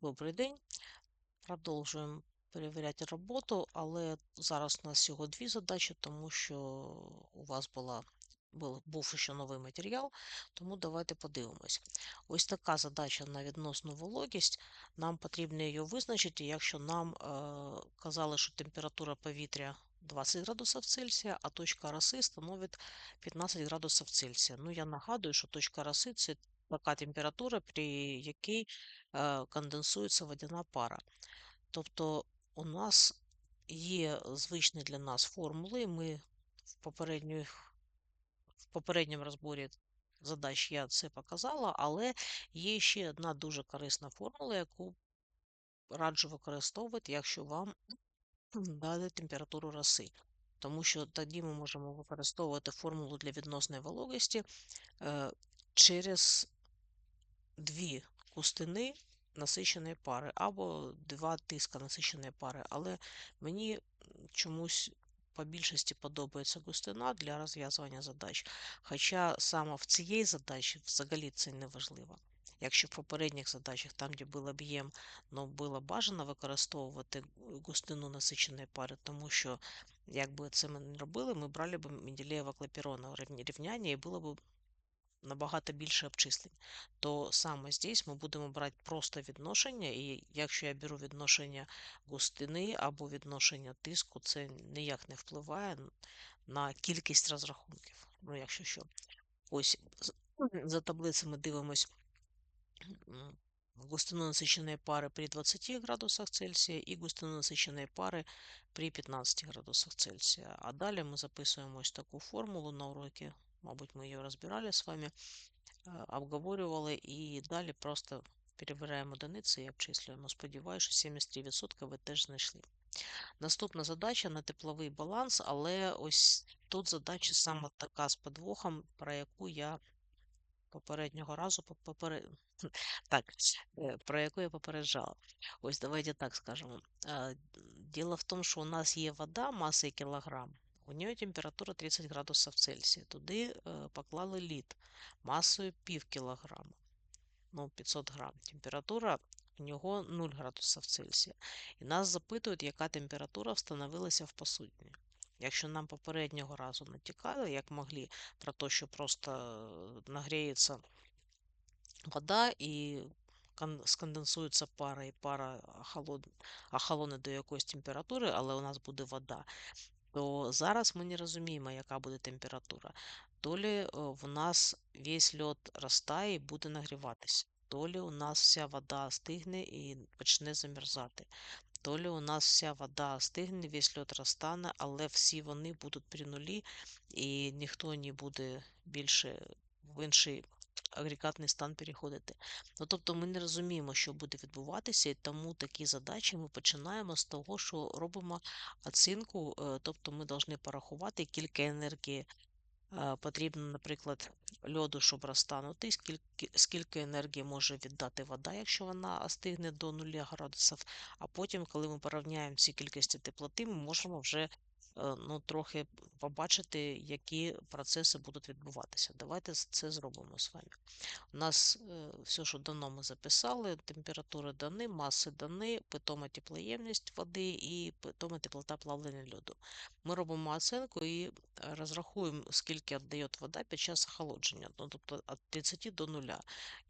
Добрий день. Продовжуємо перевіряти роботу, але зараз у нас всього дві задачі, тому що у вас була, був, ще новий матеріал, тому давайте подивимось. Ось така задача на відносну вологість. Нам потрібно її визначити, якщо нам е, казали, що температура повітря 20 градусів Цельсія, а точка роси становить 15 градусів Цельсія. Ну, я нагадую, що точка роси це така температура, при якій е, конденсується водяна пара. Тобто у нас є звичні для нас формули. Ми в в попередньому розборі задач я це показала, але є ще одна дуже корисна формула, яку раджу використовувати, якщо вам дали температуру роси. Тому що тоді ми можемо використовувати формулу для відносної вологості е, через дві кустини насиченої пари, або два тиска насиченої пари. Але мені чомусь по більшості подобається густина для розв'язування задач. Хоча саме в цієї задачі взагалі це не важливо. Якщо в попередніх задачах, там, де був об'єм, ну, було бажано використовувати густину насиченої пари, тому що, якби це ми не робили, ми брали б Менделєєва клапіронова рівняння і було б набагато більше обчислень, то саме здесь ми будемо брати просто відношення, і якщо я беру відношення густини або відношення тиску, це ніяк не впливає на кількість розрахунків. Ну, якщо що. Ось за таблицями дивимось густину насиченої пари при 20 градусах Цельсія і густину насиченої пари при 15 градусах Цельсія. А далі ми записуємо ось таку формулу на уроки Мабуть, ми її розбирали з вами, обговорювали і далі просто перебираємо одиниці і обчислюємо. Сподіваюся, що 73% ви теж знайшли. Наступна задача на тепловий баланс, але ось тут задача саме така з подвохом, про яку я попереднього разу поперед... так, е, про яку я попереджала. Ось давайте так скажемо. Діло в тому, що у нас є вода масою кілограм, у нього температура 30 градусів Цельсія. Туди э, поклали лід масою пів кілограма, ну 500 грам. Температура у нього 0 градусів Цельсія. І нас запитують, яка температура встановилася в посудні. Якщо нам попереднього разу натікали, як могли, про те, що просто э, нагріється вода і сконденсується пара, і пара охолоне до якоїсь температури, але у нас буде вода, то зараз ми не розуміємо, яка буде температура. То лі е, в нас весь льод розтає і буде нагріватися, то лі у нас вся вода стигне і почне замерзати. То лі у нас вся вода стигне, весь льод розтане, але всі вони будуть при нулі, і ніхто не буде більше в інший агрегатний стан переходити. Ну, Тобто ми не розуміємо, що буде відбуватися, і тому такі задачі ми починаємо з того, що робимо оцінку, е, тобто ми повинні порахувати кілька енергії. Е, потрібно, наприклад, льоду, щоб розтанути, скільки скільки енергії може віддати вода, якщо вона остигне до 0 градусів. А потім, коли ми порівняємо ці кількості теплоти, ми можемо вже ну, трохи побачити, які процеси будуть відбуватися. Давайте це зробимо з вами. У нас е, все, що дано, ми записали, температури дані, маси дані, питома теплоємність води і питома теплота плавлення льоду. Ми робимо оцінку і розрахуємо, скільки віддає вода під час охолодження, ну, тобто від 30 до 0.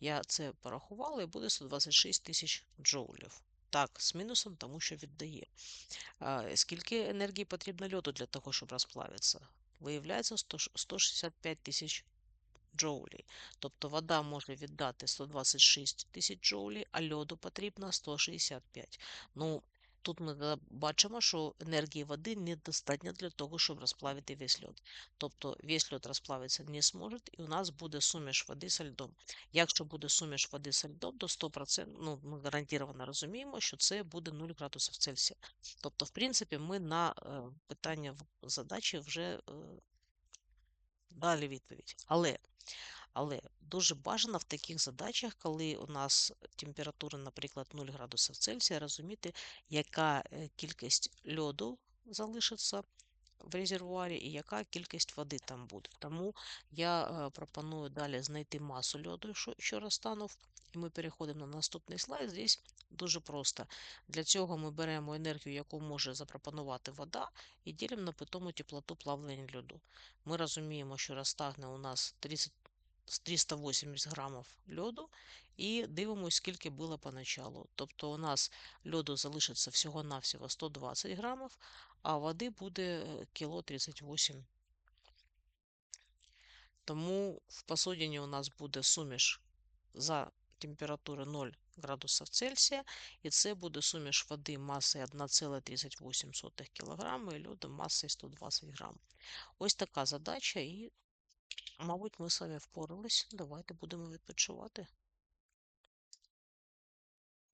Я це порахувала і буде 126 тисяч джоулів. Так, з мінусом, тому що віддає. Скільки енергії потрібно льоду для того, щоб розплавитися? Виявляється 165 тисяч джоулі. Тобто вода може віддати 126 тисяч джоулі, а льоду потрібно 165. Ну, Тут ми бачимо, що енергії води недостатньо для того, щоб розплавити весь льод. Тобто весь льод розплавитися не зможе, і у нас буде суміш води з льдом. Якщо буде суміш води з льдом, то 100% ну, ми гарантовано розуміємо, що це буде 0 градусів Цельсія. Тобто, в принципі, ми на е, питання задачі вже е, дали відповідь. Але але дуже бажано в таких задачах, коли у нас температура, наприклад, 0 градусів Цельсія, розуміти, яка е, кількість льоду залишиться в резервуарі і яка кількість води там буде. Тому я е, пропоную далі знайти масу льоду, що, що розтанув. І ми переходимо на наступний слайд. Здесь дуже просто. Для цього ми беремо енергію, яку може запропонувати вода, і ділимо на питому теплоту плавлення льоду. Ми розуміємо, що розтагне у нас 30, 380 грамів льоду, і дивимося, скільки було поначалу. Тобто у нас льоду залишиться всього-навсього 120 грамів, а води буде е, кіло 38. Тому в посудині у нас буде суміш за температури 0 градусів Цельсія, і це буде суміш води масою 1,38 кг і льоду масою 120 грам. Ось така задача, і, мабуть, ми самі впорались. Давайте будемо відпочивати.